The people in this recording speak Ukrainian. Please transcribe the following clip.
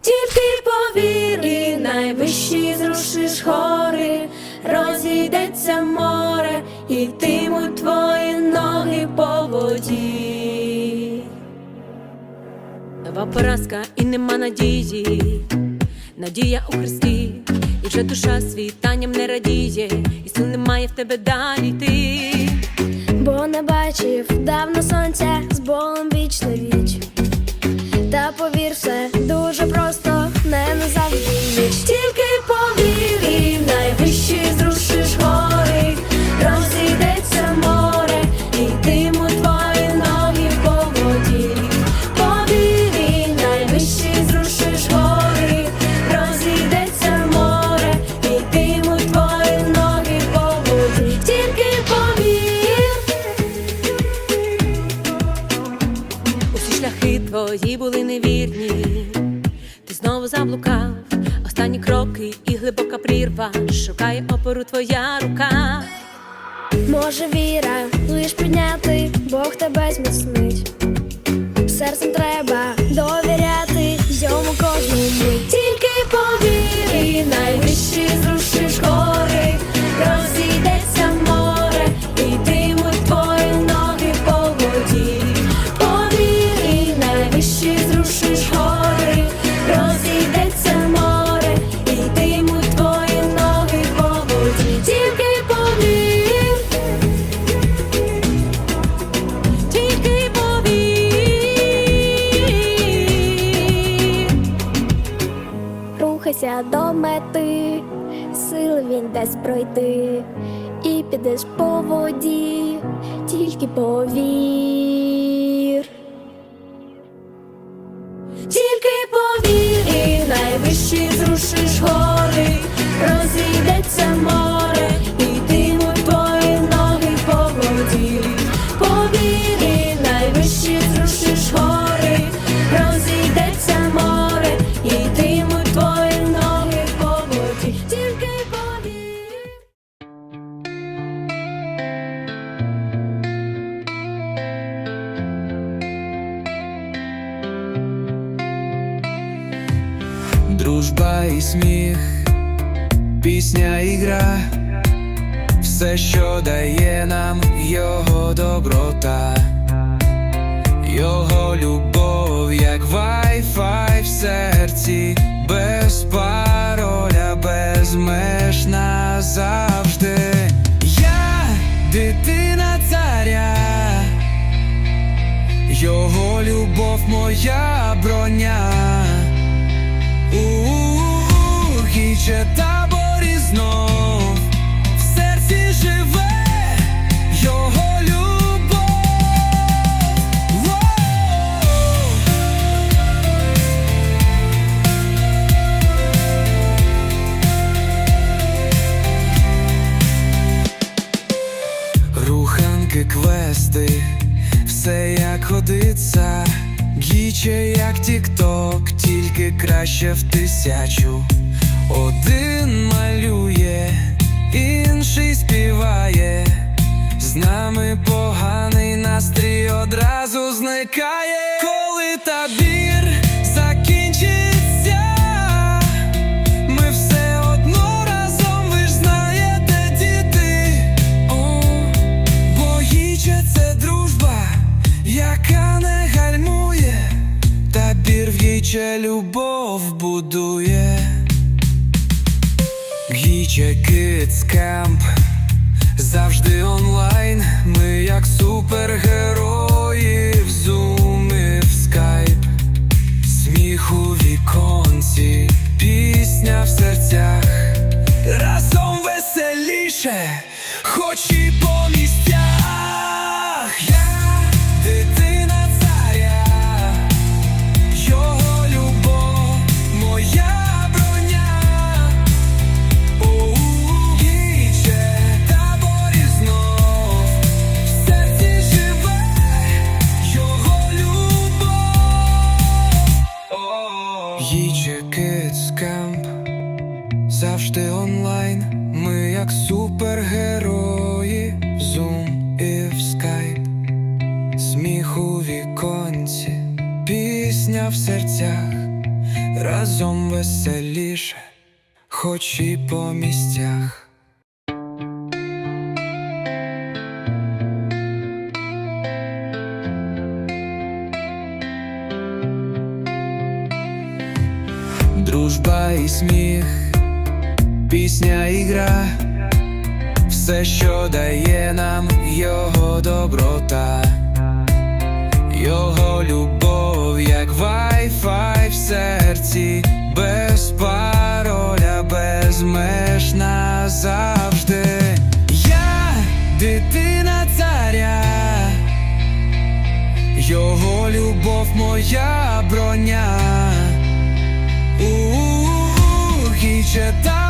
Тільки повір і найвищі зрушиш гори, розійдеться море, і йтимуть твої ноги по воді. Нова поразка і нема надії, надія у Христі, і вже душа світанням не радіє, і сил немає в тебе далі йти. бо не бачив давно сонця з болем віч віч. По. Тільки повір. Усі шляхи твої були невірні, ти знову заблукав. Останні кроки і глибока прірва. Шукає опору твоя рука. Може, віра, лиш підняти, Бог тебе зміцнить. Серцем треба довіряти пройти, і підеш по воді, тільки повір. Тільки повір і найвищий зрушиш гори, Дружба і сміх, пісня і гра, все, що дає нам його доброта, його любов, як вай-фай в серці, без пароля, безмежна завжди. Я дитина царя. Його любов моя броня. Квести, все як ходиться, гіче, як тік-ток, тільки краще в тисячу. Один малює, інший співає, з нами поганий настрій одразу зникає, табір в гіче любов будує. Гіче Kids завжди онлайн. Ми як супергерої Kids Camp. Завжди онлайн. Ми як супергерої. В Zoom і в Skype. Сміх у віконці, пісня в серцях, разом веселіше, хоч і по місцях. Дружба і сміх, пісня і гра, все, що дає нам його доброта, його любов, як вай-фай в серці, без пароля, безмежна завжди. Я дитина царя. Його любов моя броня. У гіче таборі знов